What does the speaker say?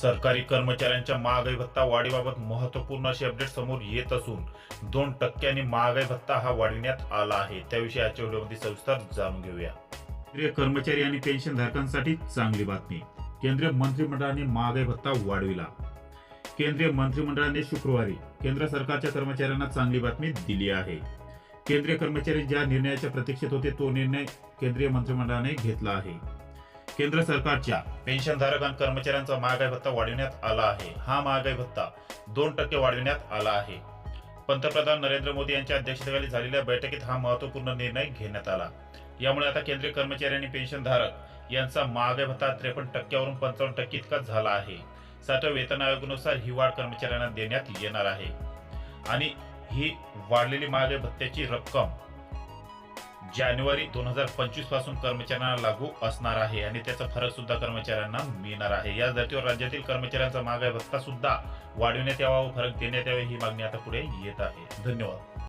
सरकारी कर्मचाऱ्यांच्या महागाई भत्ता वाढीबाबत महत्त्वपूर्ण अशी अपडेट समोर येत असून दोन टक्क्यांनी महागाई भत्ता हा वाढविण्यात आला आहे. त्याविषयी आजच्या व्हिडिओमध्ये सविस्तर जाणून घेऊया. केंद्रीय कर्मचारी आणि पेन्शनधारकांसाठी चांगली बातमी. केंद्रीय मंत्रिमंडळाने महागाई भत्ता वाढविला. केंद्रीय मंत्रिमंडळाने शुक्रवारी केंद्र सरकारच्या कर्मचाऱ्यांना चांगली बातमी दिली आहे. केंद्रीय कर्मचारी ज्या निर्णयाच्या प्रतीक्षेत होते तो निर्णय केंद्रीय मंत्रिमंडळाने घेतला आहे. केंद्र सरकारच्या पेन्शनधारक आणि कर्मचाऱ्यांचा महागाई भत्ता वाढविण्यात आला आहे. हा महागाई भत्ता दोन टक्के वाढविण्यात आला आहे. पंतप्रधान नरेंद्र मोदी यांच्या अध्यक्षतेखाली झालेल्या बैठकीत हा महत्त्वपूर्ण निर्णय घेण्यात आला. यामुळे आता केंद्रीय कर्मचारी आणि पेन्शनधारक यांचा महागाई भत्ता त्रेपन्न टक्क्यावरून पंचावन्न टक्के इतका झाला आहे. सातव्या वेतन आयोगानुसार ही वाढ कर्मचाऱ्यांना देण्यात येणार आहे. आणि ही वाढलेली महागाई भत्त्याची रक्कम जानेवारी दोन हजार पंचवीसपासून कर्मचाऱ्यांना लागू असणार आहे आणि त्याचा फरक सुद्धा कर्मचाऱ्यांना मिळणार आहे. या धर्तीवर राज्यातील कर्मचाऱ्यांचा महागाई भत्ता सुद्धा वाढविण्यात यावा व फरक देण्यात यावा ही मागणी आता पुढे येत आहे. धन्यवाद.